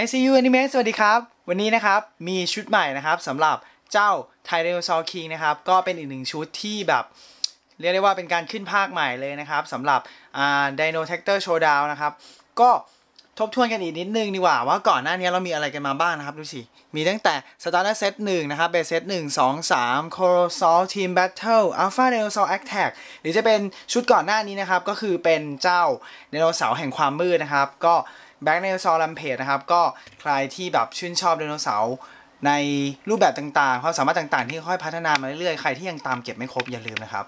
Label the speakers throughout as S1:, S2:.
S1: ICU Anime สวัสดีครับ วันนี้นะครับ มีชุดใหม่นะครับสำหรับเจ้า t y r a n o s a u r King นะครับ ก็เป็นอีกหนึ่งชุดที่แบบ เรียกได้ว่าเป็นการขึ้นภาคใหม่เลยนะครับสำหรับอ่า Dino Tractor Showdown นะครับ ก็ทบทวนกันอีกนิดนึงดีกว่า ว่าก่อนหน้านี้เรามีอะไรกันมาบ้างนะครับ ดูสิ มีตั้งแต่ Starter Set 1 นะครับ Base Set 1 2 3 Colossal Team Battle Alpha Dinosaur Attack หรือจะเป็นชุดก่อนหน้านี้นะครับ ก็คือเป็นเจ้าไดโนเสาร์แห่งความมืดนะครับ ก็ แบ็กไดโนเสาร์ลัมเพจนะครับ ก็ใครที่แบบชื่นชอบไดโนเสาร์ในรูปแบบต่างๆ ความสามารถต่างๆ ที่ค่อยพัฒนามาเรื่อยๆ ใครที่ยังตามเก็บไม่ครบอย่าลืมนะครับ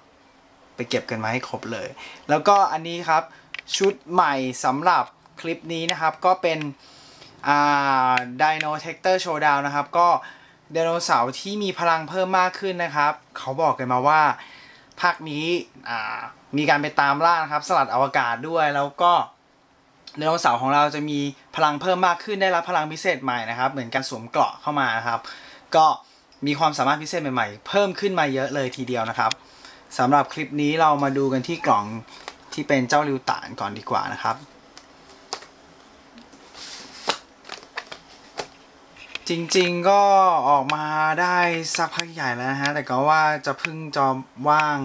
S1: ไปเก็บกันมาให้ครบเลย แล้วก็อันนี้ครับชุดใหม่สำหรับคลิปนี้นะครับ ก็เป็นอ่า Dino Tector Showdown นะครับ ก็ไดโนเสาร์ที่มีพลังเพิ่มมากขึ้นนะครับ เขาบอกกันมาว่าภาคนี้มีการไปตามล่านะครับ สลัดอวกาศด้วยแล้วก็ ไดโนเสาร์ของเราจะมีพลังเพิ่มมากขึ้นได้รับพลังพิเศษใหม่นะครับ เหมือนการสวมเกราะเข้ามานะครับ ก็มีความสามารถพิเศษใหม่ๆ เพิ่มขึ้นมาเยอะเลยทีเดียวนะครับสำหรับคลิปนี้เรามาดูกันที่กล่องที่เป็นเจ้าลิวตานก่อนดีกว่านะครับ จริงๆก็ออกมาได้สักพักใหญ่แล้วนะฮะแต่ก็ว่าจะพิ่งจอมว่าง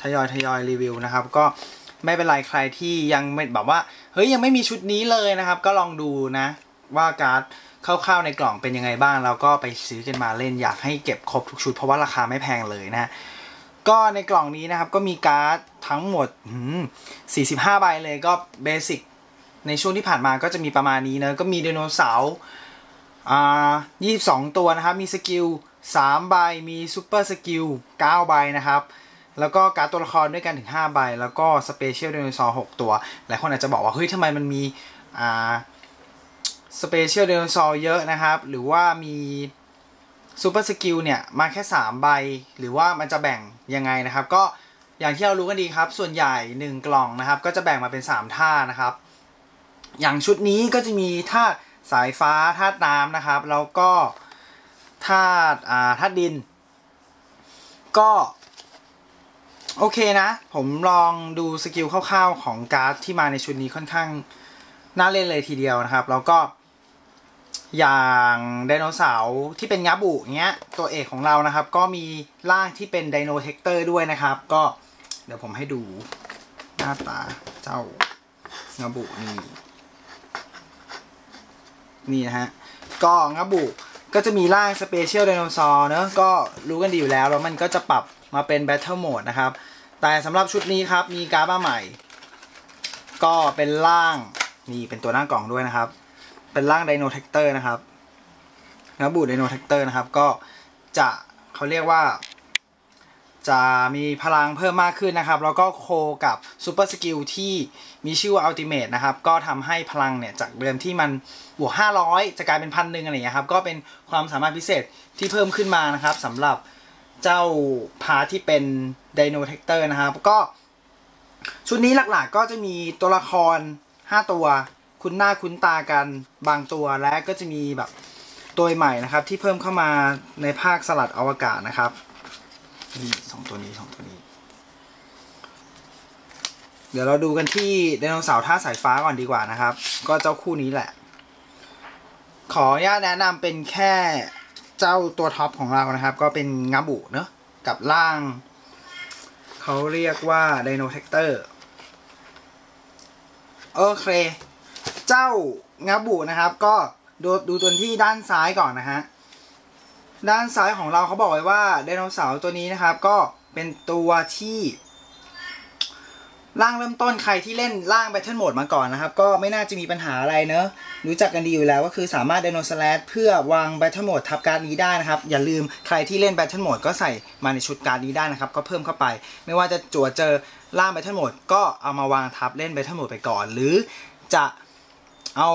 S1: ทยอยทยอยรีวิวนะครับ ก็ไม่เป็นไรใครที่ยังไม่แบบว่า เฮ้ยยังไม่มีชุดนี้เลยนะครับ ก็ลองดูนะ ว่าการ์ดคร่าวๆในกล่องเป็นยังไงบ้างแล้วก็ไปซื้อกันมาเล่นอยากให้เก็บครบทุกชุดเพราะว่าราคาไม่แพงเลยนะฮะก็ในกล่องนี้นะครับก็มีการ์ดทั้งหมดหืม45 ใบเลยก็เบสิกในช่วงที่ผ่านมาก็จะมีประมาณนี้เนอะก็มีไดโนเสาร์อ่า22 ตัวนะครับ มีสกิล3ใบมีซูเปอร์สกิล9ใบนะครับ แล้วก็การ์ดตัวละครด้วยกันถึง 5 ใบ แล้วก็สเปเชียลไดโนเสาร์6ตัว หลายคนอาจจะบอกว่า เฮ้ยทำไมมันมีอ่าสเปเชียลไดโนเสาร์เยอะนะครับ หรือว่ามีซูเปอร์สกิลเนี่ย มาแค่ 3 ใบ หรือว่ามันจะแบ่งยังไงนะครับ ก็อย่างที่เรารู้กันดีครับ ส่วนใหญ่ 1 กล่องนะครับ ก็จะแบ่งมาเป็น 3 ท่านะครับ อย่างชุดนี้ก็จะมีธาตุสายฟ้าธาตุน้ำนะครับ แล้วก็ธาตุอ่าธาตุดิน ก็ โอเคนะ ผมลองดูสกิลคร่าวๆของการ์ดที่มาในชุดนี้ค่อนข้างน่าเล่นเลยทีเดียวนะครับ แล้วก็อย่างไดโนเสาร์ที่เป็นงาบุเงี้ยตัวเอกของเรานะครับ ก็มีร่างที่เป็นไดโนเทคเตอร์ด้วยนะครับ ก็เดี๋ยวผมให้ดูหน้าตาเจ้างาบุนี่นี่นะฮะก็งาบุก็จะมีร่างสเปเชียลไดโนเสาร์เนอะก็รู้กันดีอยู่แล้ว แล้วมันก็จะปรับมาเป็นแบทเทิลโหมดนะครับ แต่สำหรับชุดนี้ครับมีการ์ดมาใหม่ ก็เป็นร่างนี่เป็นตัวหน้ากล่องด้วยนะครับ เป็นร่างไดโนเทคเตอร์นะครับงาบุไดโนเทคเตอร์นะครับ ก็จะเขาเรียกว่า จะมีพลังเพิ่มมากขึ้นนะครับ แล้วก็โคกับซูเปอร์สกิลที่มีชื่อว่าอัลติเมทนะครับ ก็ทำให้พลังเนี่ย จากเดิมที่มันบวก 500 จะกลายเป็นพันหนึ่งอะไรอย่างเงี้ยครับ ก็เป็นความสามารถพิเศษที่เพิ่มขึ้นมานะครับสำหรับเจ้าพาที่เป็น ไดโนเทคเตอร์นะครับ ก็ ชุดนี้หลักๆก็จะมีตัวละคร 5 ตัว คุ้นหน้าคุ้นตากันบางตัวและก็จะมีแบบตัวใหม่นะครับ ที่เพิ่มเข้ามาในภาคสลัดอวกาศนะครับนี่สองตัวนี้สองตัวนี้ เดี๋ยวเราดูกันที่ไดโนเสาร์ท่าสายฟ้าก่อนดีกว่านะครับ ก็เจ้าคู่นี้แหละ ขออนุญาตแนะนำเป็นแค่เจ้าตัวท็อปของเรานะครับ ก็เป็นงาบุเนอะกับร่าง เขาเรียกว่าไดโนเทกเตอร์โอเค เจ้างาบุนะครับ ก็ดูดูตัวที่ด้านซ้ายก่อนนะฮะ ด้านซ้ายของเราเขาบอกไว้ว่าไดโนเสาร์ตัวนี้นะครับ ก็เป็นตัวที่ ร่างเริ่มต้นใครที่เล่นร่างแบทเทิลโหมดมาก่อนนะครับ ก็ไม่น่าจะมีปัญหาอะไรเนอะรู้จักกันดีอยู่แล้วก็คือสามารถไดโนสแลดเพื่อวางแบทเทิลโหมดทับการ์ดนี้ได้นะครับ อย่าลืมใครที่เล่นแบทเทิลโหมดก็ใส่มาในชุดการ์ดนี้ได้นะครับ ก็เพิ่มเข้าไป ไม่ว่าจะจั่วเจอร่างแบทเทิลโหมดก็เอามาวางทับเล่นแบทเทิลโหมดไปก่อน หรือจะเอา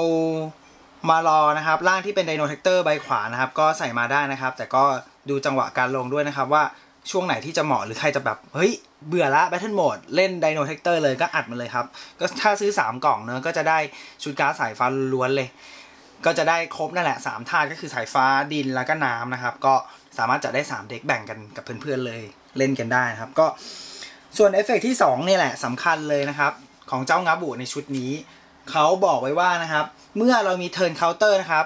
S1: มารอนะครับร่างที่เป็นไดโนเทคเตอร์ใบขวานะครับ ก็ใส่มาได้นะครับ แต่ก็ดูจังหวะการลงด้วยนะครับว่าช่วงไหนที่จะเหมาะหรือใครจะแบบเฮ้ย เบื่อละแบทเทิลโหมดเล่นไดโนเทคเตอร์เลยก็อัดมาเลยครับ ก็ถ้าซื้อ 3 กล่องเนอะก็จะได้ชุดการ์ดสายฟ้าล้วนเลย ก็จะได้ครบนั่นแหละ 3 ธาตุก็คือสายฟ้าดินแล้วก็น้ำนะครับ ก็สามารถจะได้ 3 เด็กแบ่งกันกับเพื่อนๆเลยเล่นกันได้นะครับ ก็ส่วนเอฟเฟกที่2นี่แหละสำคัญเลยนะครับ ของเจ้างาบุในชุดนี้ เขาบอกไว้ว่านะครับ เมื่อเรามีเทิร์นเคาน์เตอร์นะครับ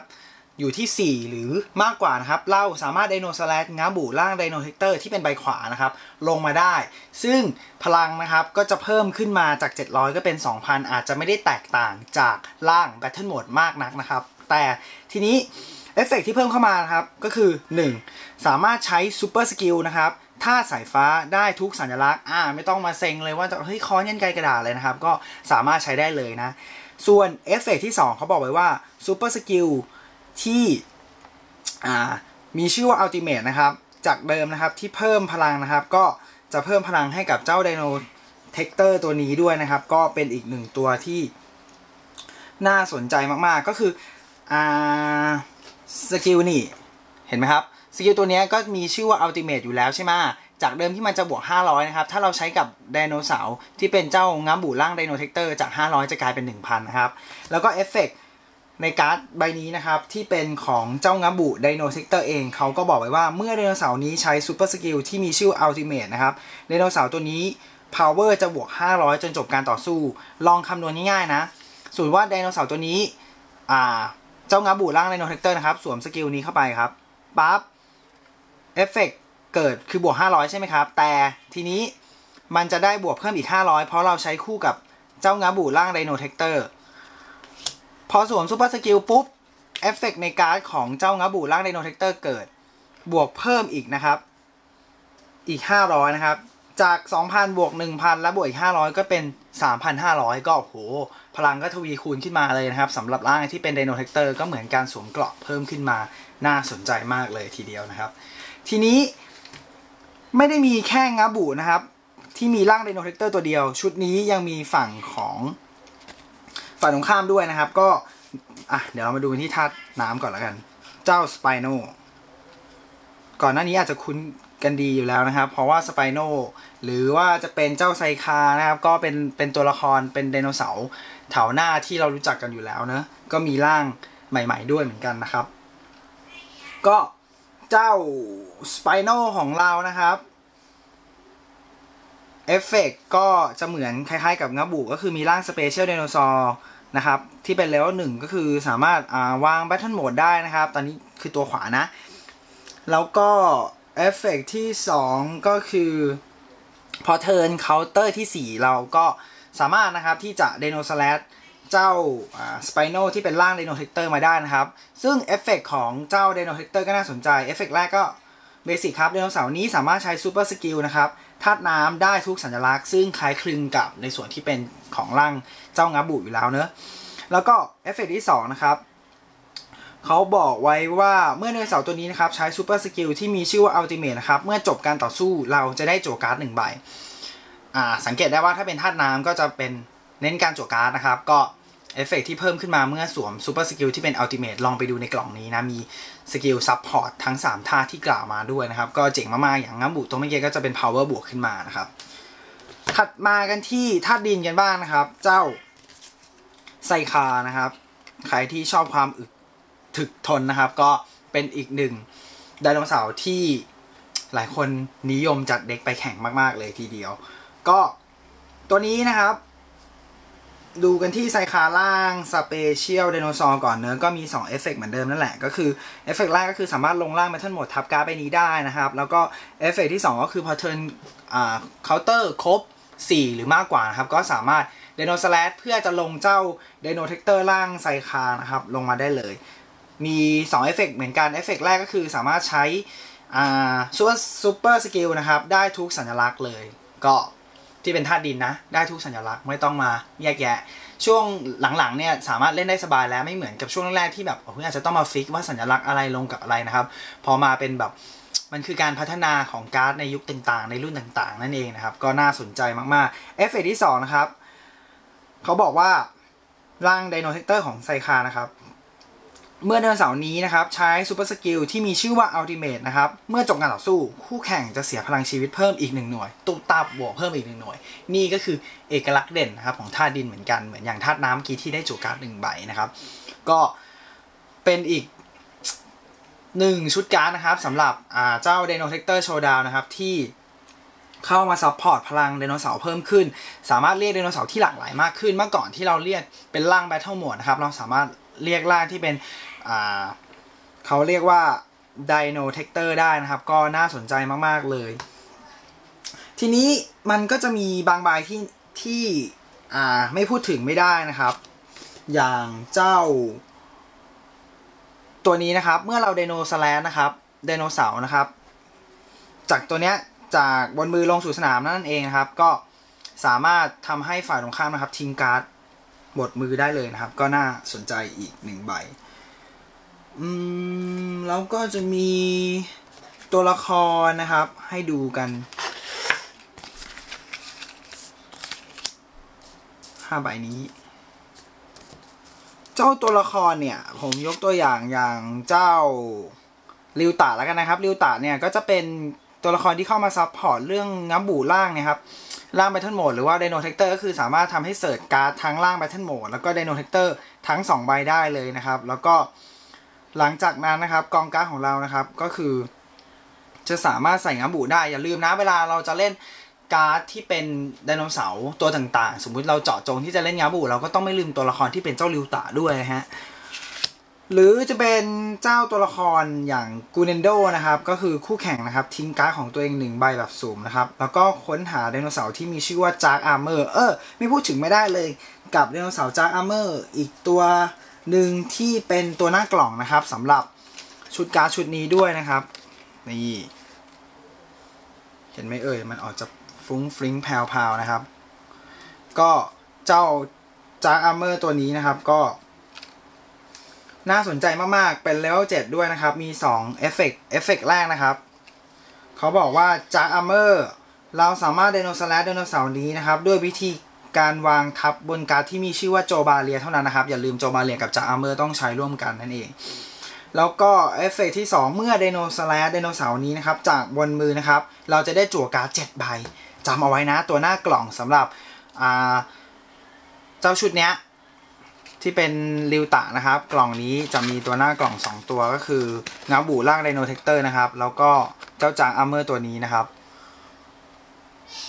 S1: อยู่ที่ 4 หรือมากกว่านะครับ เราสามารถไดโนสแลชง้าบูล่างไดโนเทคเตอร์ที่เป็นใบขวานะครับ ลงมาได้ ซึ่งพลังนะครับก็จะเพิ่มขึ้นมาจาก 700 ก็เป็น 2,000 อาจจะไม่ได้แตกต่างจากล่าง Battle Mode มากนักนะครับ แต่ทีนี้เอฟเฟกที่เพิ่มเข้ามานะครับก็คือ 1. สามารถใช้ซูเปอร์สกิลนะครับถ้าสายฟ้าได้ทุกสัญลักษณ์อ่าไม่ต้องมาเซ็งเลยว่าจะเฮ้ยค้อนยันไกลกระดาษเลยนะครับ ก็สามารถใช้ได้เลยนะ ส่วนเอฟเฟกที่ 2 เขาบอกไว้ว่าซูเปอร์สกิล ที่มีชื่อว่า Ultimate นะครับ จากเดิมนะครับที่เพิ่มพลังนะครับ ก็จะเพิ่มพลังให้กับเจ้าไดโนเทคเตอร์ตัวนี้ด้วยนะครับ ก็เป็นอีกหนึ่งตัวที่น่าสนใจมากๆ ก็คืออ่าสกิลนี่ เห็นไหมครับสกิลตัวนี้ก็มีชื่อว่า Ultimate อยู่แล้วใช่ไหมจากเดิมที่มันจะบวก 500 นะครับ ถ้าเราใช้กับไดโนเสาร์ที่เป็นเจ้าง้าบูล่างไดโนเทคเตอร์จาก 500 จะกลายเป็น 1,000 นะครับ แล้วก็เอฟเฟก ในการ์ดใบนี้นะครับ ที่เป็นของเจ้างับุไดโนเทคเตอร์เองเขาก็บอกไว้ว่าเมื่อไดโนเสาร์นี้ใช้ซูเปอร์สกิลที่มีชื่อ Ultimate นะครับไดโนเสาร์ตัวนี้ Power จะบวก 500 จนจบการต่อสู้ ลองคำนวณง่ายๆนะสมมติว่าไดโนเสาร์ตัวนี้อ่าเจ้างับุล่างไดโนเทคเตอร์นะครับสวมสกิลนี้เข้าไปครับปั๊บเอฟเฟกเกิดคือบวก 500 ใช่ไหมครับ แต่ทีนี้มันจะได้บวกเพิ่มอีก 500 เพราะเราใช้คู่กับเจ้างับุล่างไดโนเทคเตอร์ พอสวมซูเปอร์สกิลปุ๊บ เอฟเฟกในการ์ดของเจ้างับูล่างไดโนเทคเตอร์เกิด บวกเพิ่มอีกนะครับ อีก 500 นะครับ จาก 2,000 บวก 1,000 แล้วบวกอีก 500 ก็เป็น 3,500 ก็โอ้โห พลังก็ทวีคูณขึ้นมาเลยนะครับสำหรับร่างที่เป็นไดโนเทคเตอร์ก็เหมือนการสวมเกราะเพิ่มขึ้นมา น่าสนใจมากเลยทีเดียวนะครับ ทีนี้ไม่ได้มีแค่งับูนะครับที่มีร่างไดโนเทคเตอร์ตัวเดียว ชุดนี้ยังมีฝั่งของ ฝ่ายตรงข้ามด้วยนะครับ ก็อะเดี๋ยวเรามาดูที่ธาตุน้ำก่อนแล้วกัน เจ้าสไปโนก่อนหน้านี้อาจจะคุ้นกันดีอยู่แล้วนะครับ เพราะว่าสไปโนหรือว่าจะเป็นเจ้าไซคานะครับ ก็เป็นเป็นตัวละครเป็นไดโนเสาร์แถวหน้าที่เรารู้จักกันอยู่แล้วเนะก็มีร่างใหม่ ๆ ด้วยเหมือนกันนะครับ ก็เจ้าสไปโนของเรานะครับเอฟเฟกก็จะเหมือนคล้ายๆกับงับบุก็คือมีร่างสเปเชียลไดโนเสาร์ นะครับ ที่เป็นเลเวลหนึ่งก็คือสามารถวางแบทเทิลโหมดได้นะครับ ตอนนี้คือตัวขวานะ แล้วก็เอฟเฟกที่ 2 ก็คือ พอเทิร์นเคาน์เตอร์ที่ 4 เราก็สามารถนะครับที่จะเดโนสแลตเจ้าสไปโนที่เป็นร่างไดโนเทคเตอร์มาได้นะครับ ซึ่งเอฟเฟกของเจ้าไดโนเทคเตอร์ก็น่าสนใจเอฟเฟกแรกก็เบสิกครับไดโนเสาร์นี้สามารถใช้ซูเปอร์สกิลนะครับ ธาตุน้ำได้ทุกสัญลักษณ์ ซึ่งคล้ายคลึงกับในส่วนที่เป็นของร่างเจ้างับบุอยู่แล้วเนอะแล้วก็เอฟเฟกที่ 2 นะครับเขาบอกไว้ว่าเมื่อไดโนเสาร์ตัวนี้นะครับ ใช้ซูเปอร์สกิลที่มีชื่อว่าอัลติเมทนะครับ เมื่อจบการต่อสู้เราจะได้โจการ์ดหนึ่งใบ อ่า สังเกตได้ว่าถ้าเป็นธาตุน้ำก็จะเป็นเน้นการโจการ์ดนะครับ ก็ เอฟเฟกที่เพิ่มขึ้นมาเมื่อสวมซูเปอร์สกิลที่เป็นอัลติเมทลองไปดูในกล่องนี้นะ มีสกิลซับพอร์ตทั้ง 3 ท่าที่กล่าวมาด้วยนะครับ ก็เจ๋งมากๆ อย่างงั้บุตัวเมื่อกี้ก็จะเป็น power บวกขึ้นมานะครับ ถัดมากันที่ธาตุดินกันบ้างนะครับ เจ้าไซคานะครับ ใครที่ชอบความอึดถึกทนนะครับ ก็เป็นอีกหนึ่งไดโนเสาร์ที่หลายคนนิยมจัดเด็กไปแข่งมาก ๆ เลยทีเดียว ก็ตัวนี้นะครับ ดูกันที่ไซคาล่างสเปเชียลไดโนเสาร์ก่อนเนื้อก็มี2เอฟเฟกเหมือนเดิมนั่นแหละ ก็คือเอฟเฟกแรกก็คือสามารถลงล่างเมทัลโหมดทับการ์ดไปนี้ได้นะครับ แล้วก็เอฟเฟกที่ 2 ก็คือพอเทิร์นอ่าเคาน์เตอร์ครบ 4 หรือมากกว่านะครับ ก็สามารถไดโนสแลดเพื่อจะลงเจ้าไดโนเทคเตอร์ล่างไซคานะครับ ลงมาได้เลย มี2เอฟเฟกเหมือนกันเอฟเฟกแรกก็คือสามารถใช้อ่าซูเปอร์สกิลนะครับได้ทุกสัญลักษณ์เลยก็ ที่เป็นธาตุดินนะ ได้ทุกสัญลักษณ์ไม่ต้องมาแยกแยะ ช่วงหลังๆเนี่ยสามารถเล่นได้สบายแล้วไม่เหมือนกับช่วงแรกที่แบบเพื่อาจจะต้องมาฟิกว่าสัญลักษณ์อะไรลงกับอะไรนะครับ พอมาเป็นแบบมันคือการพัฒนาของการ์ดในยุคต่างๆ ในรุ่นต่างๆ นั่นเองนะครับ ก็น่าสนใจมากๆเอฟเฟที่2นะครับเขาบอกว่าร่างไดโนเทคเตอร์ของไซคานะครับ เมื่อเดือนเสาร์นี้นะครับ ใช้ซูเปอร์สกิลที่มีชื่อว่าอัลติเมทนะครับ เมื่อจบการต่อสู้ คู่แข่งจะเสียพลังชีวิตเพิ่มอีกหนึ่งหน่วยตุตับบวกเพิ่มอีกหนึ่งหน่วย นี่ก็คือเอกลักษณ์เด่นนะครับของธาตุดินเหมือนกันเหมือนอย่างธาตุน้ำกี้ที่ได้จูการ์ดหนึ่งใบนะครับ ก็เป็นอีกหนึ่งชุดการ์ดนะครับสำหรับเจ้าเดโนเทคเตอร์โชว์ดาวนะครับที่เข้ามาซัพพอร์ตพลังไดโนเสาร์เพิ่มขึ้น สามารถเรียกไดโนเสาร์ที่หลากหลายมากขึ้น เมื่อก่อนที่เราเรียกเป็นร่างแบทเทิลโหมดนะครับ เราสามารถเรียกร่างที่เป็น อ่าเขาเรียกว่าไดโนเทคเตอร์ได้นะครับ ก็น่าสนใจมากๆเลย ทีนี้มันก็จะมีบางใบที่ที่อ่าไม่พูดถึงไม่ได้นะครับ อย่างเจ้า ตัวนี้นะครับ เมื่อเราไดโนสแลนนะครับไดโนเสาร์นะครับ จากตัวเนี้ยจากบนมือลงสู่สนามนั่นเองนะครับ ก็สามารถทำให้ฝ่ายตรงข้ามนะครับทิ้งการ์ดหมดมือได้เลยนะครับ ก็น่าสนใจอีกหนึ่งใบ อืมแล้วก็จะมีตัวละครนะครับ ให้ดูกันห้าใบนี้ เจ้าตัวละครเนี่ย ผมยกตัวอย่างอย่างเจ้าริวตะแล้วกันนะครับริวตะเนี่ยก็จะเป็นตัวละครที่เข้ามาซับพอร์ตเรื่องงับบูล่างนะครับล่างแบทเทิลโหมดหรือว่าไดโนเทคเตอร์ก็คือสามารถทำให้เสิร์ชการ์ดทั้งล่างแบทเทิลโหมดแล้วก็ไดโนเทคเตอร์ทั้ง 2 ใบได้เลยนะครับ แล้วก็ หลังจากนั้นนะครับกองการ์ดของเรานะครับก็คือ จะสามารถใส่งับบูได้อย่าลืมนะเวลาเราจะเล่นการ์ดที่เป็นไดโนเสาร์ตัวต่างๆ สมมุติเราเจาะจงที่จะเล่นงับบูเราก็ต้องไม่ลืมตัวละครที่เป็นเจ้าริวตะด้วยฮะหรือจะเป็นเจ้าตัวละครอย่างกูเนนโดนะครับ ก็คือคู่แข่งนะครับ ทิ้งการ์ดของตัวเองหนึ่งใบแบบสุ่มนะครับ แล้วก็ค้นหาไดโนเสาร์ที่มีชื่อว่าจาร์กอาร์เมอร์เออ ไม่พูดถึงไม่ได้เลยกับไดโนเสาร์จาร์กอาร์เมอร์อีกตัว หนึ่งที่เป็นตัวหน้ากล่องนะครับสำหรับชุดการ์ดชุดนี้ด้วยนะครับ นี่ เห็นไหมเอ่ย มันออกจะฟุ้งฟริ้งแพวๆนะครับ ก็เจ้าจาร์อาร์เมอร์ตัวนี้นะครับก็ น่าสนใจมากๆ เป็นเลเวล7ด้วยนะครับ มี2เอฟเฟกเอฟเฟกแรกนะครับ เขาบอกว่าจากอาร์เมอร์เราสามารถไดโนเสาร์ไดโนเสาร์นี้นะครับ ด้วยวิธี การวางทับบนการ์ดที่มีชื่อว่าโจบาเลียเท่านั้นนะครับ อย่าลืมโจบาเลียกับจากอาร์เมอร์ต้องใช้ร่วมกันนั่นเอง แล้วก็เอฟเฟกที่ 2 เมื่อไดโนเสาร์ไดโนเสาร์นี้นะครับ จากบนมือนะครับ เราจะได้จั่วการ์ด7ใบจำเอาไว้นะตัวหน้ากล่องสำหรับเจ้าชุดเนี้ยที่เป็นริวตะนะครับ กล่องนี้จะมีตัวหน้ากล่อง 2 ตัวก็คืองับบูล่างไดโนเทคเตอร์นะครับ แล้วก็เจ้าจางอัมเมอร์ตัวนี้นะครับ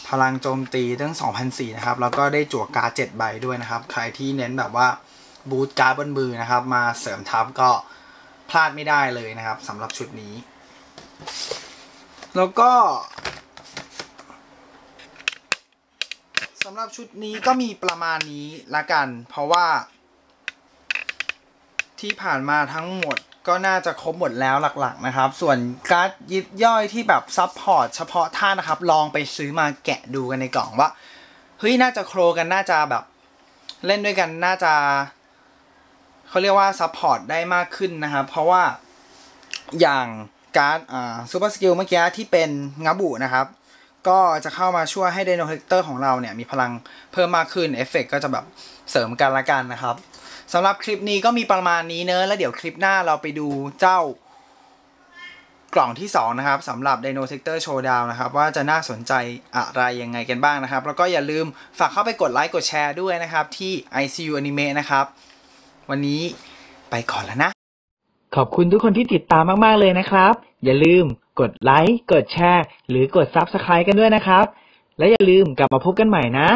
S1: พลังโจมตีตั้ง2004นะครับ แล้วก็ได้จั่วการ์ด7ใบด้วยนะครับ ใครที่เน้นแบบว่าบูตการ์ดบนมือนะครับ มาเสริมทัพก็พลาดไม่ได้เลยนะครับสำหรับชุดนี้ แล้วก็สำหรับชุดนี้ก็มีประมาณนี้ละกัน เพราะว่าที่ผ่านมาทั้งหมด ก็น่าจะครบหมดแล้วหลักๆนะครับ ส่วนการ์ดยิบย่อยที่แบบซับพอร์ตเฉพาะท่านะครับ ลองไปซื้อมาแกะดูกันในกล่องว่า เฮ้ย น่าจะโครกันน่าจะแบบ เล่นด้วยกันน่าจะเขาเรียกว่าซับพอร์ตได้มากขึ้นนะครับ เพราะว่าอย่างการ์ดอ่าซูเปอร์สกิลเมื่อกี้ที่เป็นงับบุนะครับ ก็จะเข้ามาช่วยให้ไดโนเฮกเตอร์ของเราเนี่ย มีพลังเพิ่มมากขึ้นเอฟเฟกก็จะแบบเสริมกันละกันนะครับ สำหรับคลิปนี้ก็มีประมาณนี้เนอะแล้วเดี๋ยวคลิปหน้าเราไปดูเจ้ากล่องที่ 2 นะครับสำหรับ Dino Sector Showdown นะครับ ว่าจะน่าสนใจอะไรยังไงกันบ้างนะครับ แล้วก็อย่าลืมฝากเข้าไปกดไลค์กดแชร์ด้วยนะครับ ที่ ICU Anime นะครับ วันนี้ไปก่อนแล้วนะ
S2: ขอบคุณทุกคนที่ติดตามมาก ๆ เลยนะครับ อย่าลืมกดไลค์กดแชร์ หรือกด Subscribe กันด้วยนะครับ และอย่าลืมกลับมาพบกันใหม่นะ